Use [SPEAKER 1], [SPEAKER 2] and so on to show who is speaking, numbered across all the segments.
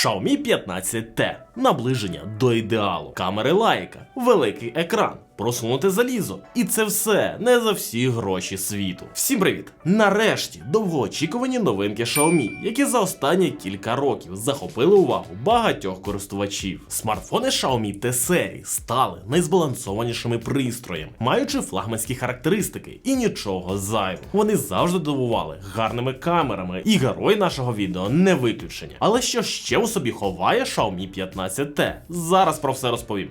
[SPEAKER 1] Xiaomi 15T, наближення до ідеалу, камери лайка, великий екран, просунуте залізо. І це все не за всі гроші світу. Всім привіт! Нарешті довгоочікувані новинки Xiaomi, які за останні кілька років захопили увагу багатьох користувачів. Смартфони Xiaomi T серії стали найзбалансованішими пристроями, маючи флагманські характеристики і нічого зайвого. Вони завжди дивували гарними камерами, і герой нашого відео не виключення. Але що ще у собі ховає Xiaomi 15T? Зараз про все розповім.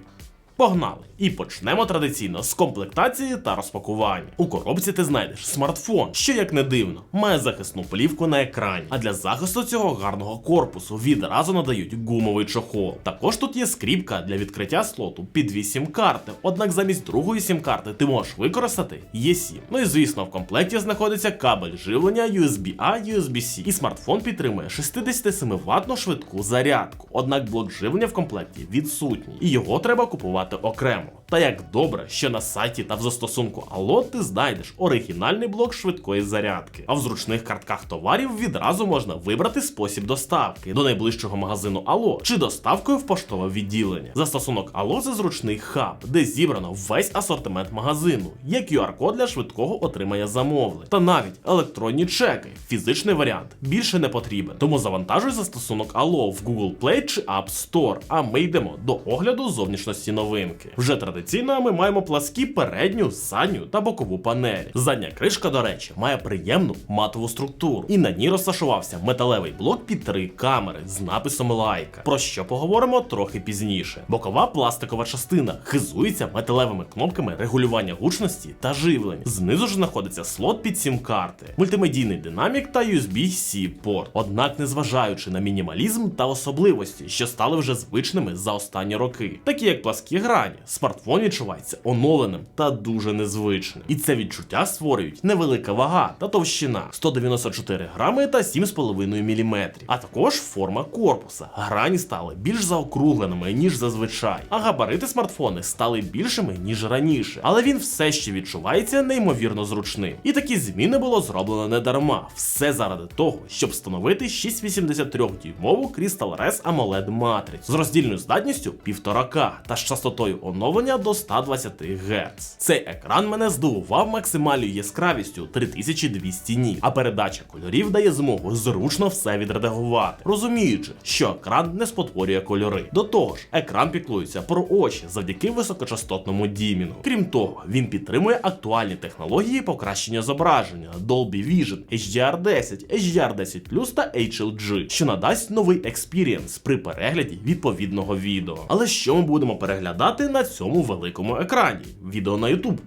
[SPEAKER 1] Погнали! І почнемо традиційно з комплектації та розпакування. У коробці ти знайдеш смартфон, що як не дивно, має захисну плівку на екрані. А для захисту цього гарного корпусу відразу надають гумовий чохол. Також тут є скріпка для відкриття слоту під 8 карти. Однак замість другої сім-карти ти можеш використати E7. Ну і звісно, в комплекті знаходиться кабель живлення USB-A, USB-C. І смартфон підтримує 67 ваттну швидку зарядку. Однак блок живлення в комплекті відсутній, і його треба купувати окремо. Та як добре, що на сайті та в застосунку Allo ти знайдеш оригінальний блок швидкої зарядки. А в зручних картках товарів відразу можна вибрати спосіб доставки до найближчого магазину Allo чи доставкою в поштове відділення. Застосунок Allo це зручний хаб, де зібрано весь асортимент магазину, є QR-код для швидкого отримання замовлень. Та навіть електронні чеки. Фізичний варіант більше не потрібен. Тому завантажуй застосунок Allo в Google Play чи App Store. А ми йдемо до огляду зовнішності новинки. Вже традиційно ми маємо пласкі передню, задню та бокову панелі. Задня кришка, до речі, має приємну матову структуру, і на ній розташувався металевий блок під три камери з написом лайка. Про що поговоримо трохи пізніше. Бокова пластикова частина хизується металевими кнопками регулювання гучності та живлення. Знизу ж знаходиться слот під сім карти, мультимедійний динамік та USB-C порт. Однак, незважаючи на мінімалізм та особливості, що стали вже звичними за останні роки, такі як пласкі грані, смартфон відчувається оновленим та дуже незвичним. І це відчуття створюють невелика вага та товщина 194 грами та 7,5 мм. А також форма корпуса. Грані стали більш заокругленими, ніж зазвичай, а габарити смартфони стали більшими, ніж раніше. Але він все ще відчувається неймовірно зручним. І такі зміни було зроблено не дарма. Все заради того, щоб встановити 683 дюймову Crystal Res AMOLED матрицю з роздільною здатністю 1,5К та з частотою оновлення до 120 Гц. Цей екран мене здивував максимальною яскравістю 3200 ніт, а передача кольорів дає змогу зручно все відредагувати, розуміючи, що екран не спотворює кольори. До того ж, екран піклується про очі завдяки високочастотному дімінгу. Крім того, він підтримує актуальні технології покращення зображення Dolby Vision, HDR10, HDR10 та HLG, що надасть новий експірієнс при перегляді відповідного відео. Але що ми будемо переглядати на цьому великому екрані? Відео на YouTube.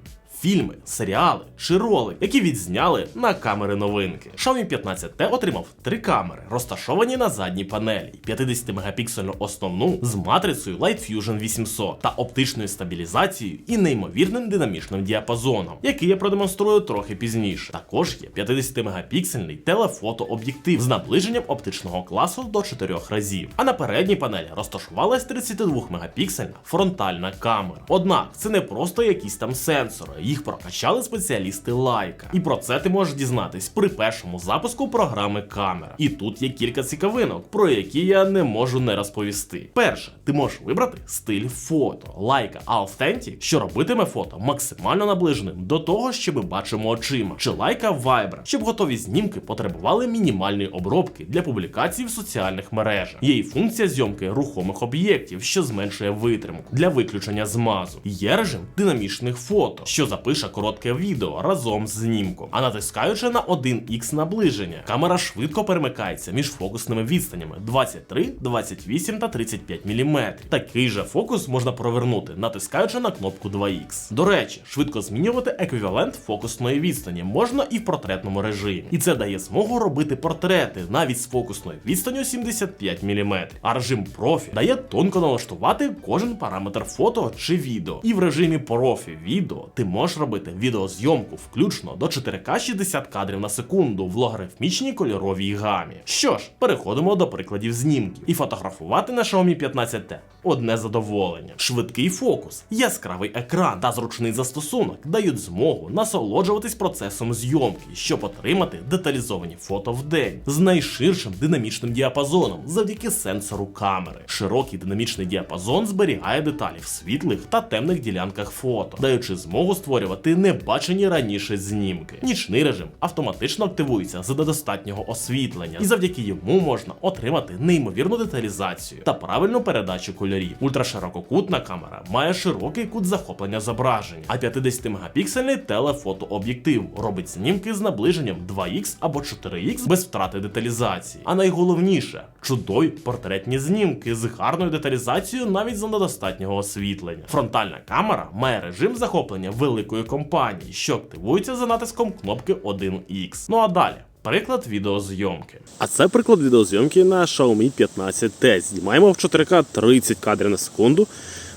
[SPEAKER 1] Фільми, серіали чи роли, які відзняли на камери новинки. Xiaomi 15T отримав три камери, розташовані на задній панелі, 50-мегапіксельну основну з матрицею Light Fusion 800 та оптичною стабілізацією і неймовірним динамічним діапазоном, який я продемонструю трохи пізніше. Також є 50-мегапіксельний телефотооб'єктив з наближенням оптичного класу до 4 разів. А на передній панелі розташувалась 32-мегапіксельна фронтальна камера. Однак це не просто якісь там сенсори. Їх прокачали спеціалісти лайка. І про це ти можеш дізнатись при першому запуску програми камера. І тут є кілька цікавинок, про які я не можу не розповісти. Перше, ти можеш вибрати стиль фото, лайка Authentic, що робитиме фото максимально наближеним до того, що ми бачимо очима, чи лайка Vibrant, щоб готові знімки потребували мінімальної обробки для публікацій в соціальних мережах. Є і функція зйомки рухомих об'єктів, що зменшує витримку для виключення змазу. Є режим динамічних фото, що запише коротке відео разом з знімком. А натискаючи на 1х наближення, камера швидко перемикається між фокусними відстанями 23, 28 та 35 мм. Такий же фокус можна провернути, натискаючи на кнопку 2х. До речі, швидко змінювати еквівалент фокусної відстані можна і в портретному режимі. І це дає змогу робити портрети навіть з фокусною відстанню 75 мм. А режим профі дає тонко налаштувати кожен параметр фото чи відео. І в режимі профі відео ти можеш також робити відеозйомку включно до 4К 60 кадрів на секунду в логарифмічній кольоровій гамі. Що ж, переходимо до прикладів знімків. І фотографувати на Xiaomi 15T одне задоволення. Швидкий фокус, яскравий екран та зручний застосунок дають змогу насолоджуватись процесом зйомки, щоб отримати деталізовані фото в день з найширшим динамічним діапазоном завдяки сенсору камери. Широкий динамічний діапазон зберігає деталі в світлих та темних ділянках фото, даючи змогу створювати небачені раніше знімки. Нічний режим автоматично активується за достатнього освітлення, і завдяки йому можна отримати неймовірну деталізацію та правильну передачу кольорів. Ультраширококутна камера має широкий кут захоплення зображення, а 50-мегапіксельний телефотооб'єктив робить знімки з наближенням 2х або 4х без втрати деталізації. А найголовніше чудові портретні знімки з гарною деталізацією навіть за недостатнього освітлення. Фронтальна камера має режим захоплення великої компанії, що активується за натиском кнопки 1X. Ну а далі. Приклад відеозйомки.
[SPEAKER 2] А це приклад відеозйомки на Xiaomi 15T. Знімаємо в 4К 30 кадрів на секунду.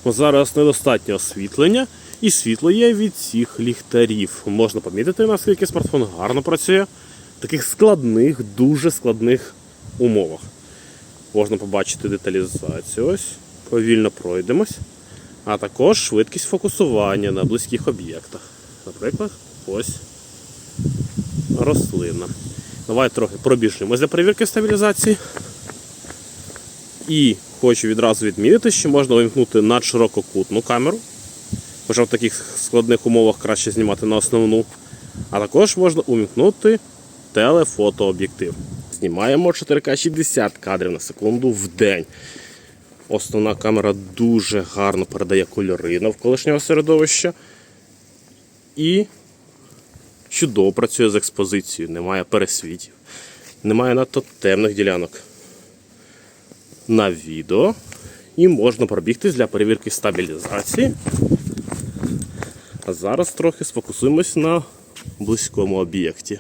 [SPEAKER 2] Зараз недостатньо освітлення, і світло є від всіх ліхтарів. Можна помітити, наскільки смартфон гарно працює в таких складних, дуже складних умовах. Можна побачити деталізацію. Ось, повільно пройдемось. А також швидкість фокусування на близьких об'єктах. Наприклад, ось рослина. Давай трохи пробіжимось для перевірки стабілізації. І хочу відразу відмітити, що можна увімкнути надширококутну камеру. Хоча в таких складних умовах краще знімати на основну. А також можна увімкнути телефотооб'єктив. Знімаємо 4К 60 кадрів на секунду в день. Основна камера дуже гарно передає кольори навколишнього середовища. І чудово працює з експозицією, немає пересвітів, немає надто темних ділянок на відео. І можна пробігтись для перевірки стабілізації. А зараз трохи сфокусуємось на близькому об'єкті.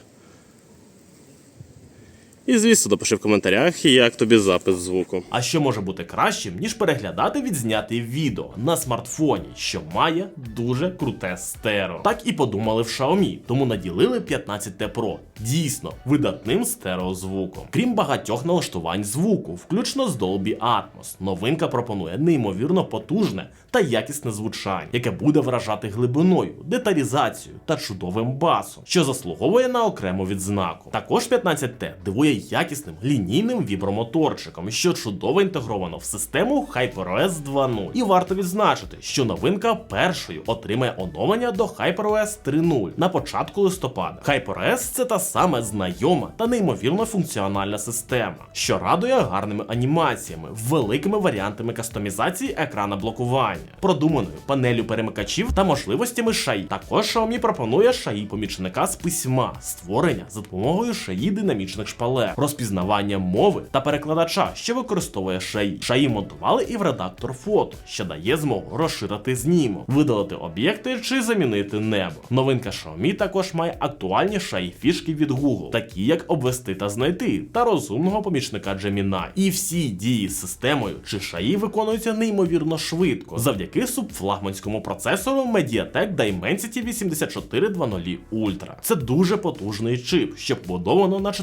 [SPEAKER 2] І звісно, допиши в коментарях, як тобі запис звуку.
[SPEAKER 1] А що може бути кращим, ніж переглядати відзняте відео на смартфоні, що має дуже круте стерео. Так і подумали в Xiaomi, тому наділили 15T Pro дійсно видатним стереозвуком. Крім багатьох налаштувань звуку, включно з Dolby Atmos, новинка пропонує неймовірно потужне та якісне звучання, яке буде вражати глибиною, деталізацією та чудовим басом, що заслуговує на окрему відзнаку. Також 15T дивує якісним лінійним вібромоторчиком, що чудово інтегровано в систему HyperOS 2.0. І варто відзначити, що новинка першою отримає оновлення до HyperOS 3.0 на початку листопада. HyperOS – це та сама знайома та неймовірно функціональна система, що радує гарними анімаціями, великими варіантами кастомізації екрана блокування, продуманою панелю перемикачів та можливостями шаї. Також Xiaomi пропонує шаї помічника з письма, створення за допомогою шаї динамічних шпалер, розпізнавання мови та перекладача, що використовує шаї. Шаї монтували і в редактор фото, що дає змогу розширити знімок, видалити об'єкти чи замінити небо. Новинка Xiaomi також має актуальні шаї фішки від Google, такі як обвести та знайти, та розумного помічника Gemini. І всі дії з системою чи шаї виконуються неймовірно швидко завдяки субфлагманському процесору Mediatek Dimensity 8420 Ultra. Це дуже потужний чип, що побудовано на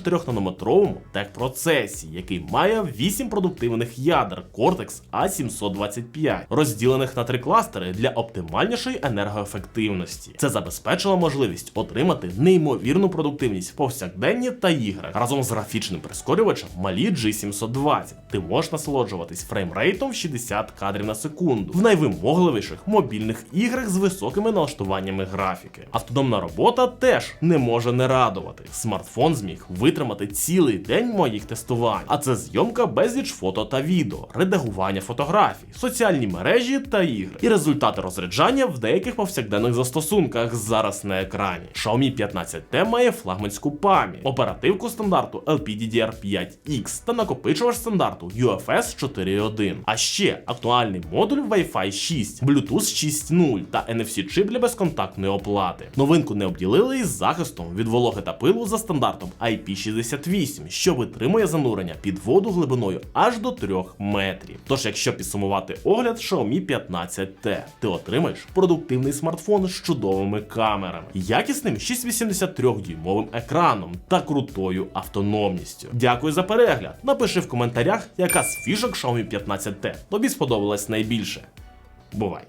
[SPEAKER 1] 4-нанометровому техпроцесі, який має 8 продуктивних ядер Cortex A725, розділених на три кластери для оптимальнішої енергоефективності. Це забезпечило можливість отримати неймовірну продуктивність в повсякденні та іграх разом з графічним прискорювачем Mali G720. Ти можеш насолоджуватись фреймрейтом в 60 кадрів на секунду в найвимогливіших мобільних іграх з високими налаштуваннями графіки. Автономна робота теж не може не радувати. Смартфон зміг витримати цілий день моїх тестувань, а це зйомка безліч фото та відео, редагування фотографій, соціальні мережі та ігри, і результати розряджання в деяких повсякденних застосунках зараз на екрані. Xiaomi 15T має флагманську пам'ять, оперативку стандарту LPDDR5X та накопичувач стандарту UFS 4.1. А ще актуальний модуль Wi-Fi 6, Bluetooth 6.0 та NFC чип для безконтактної оплати. Новинку не обділили із захистом від вологи та пилу за стандартом IP68, 8, що витримує занурення під воду глибиною аж до 3 метрів. Тож, якщо підсумувати огляд Xiaomi 15T, ти отримаєш продуктивний смартфон з чудовими камерами, якісним 683-дюймовим екраном та крутою автономністю. Дякую за перегляд. Напиши в коментарях, яка з фішок Xiaomi 15T тобі сподобалась найбільше. Бувай!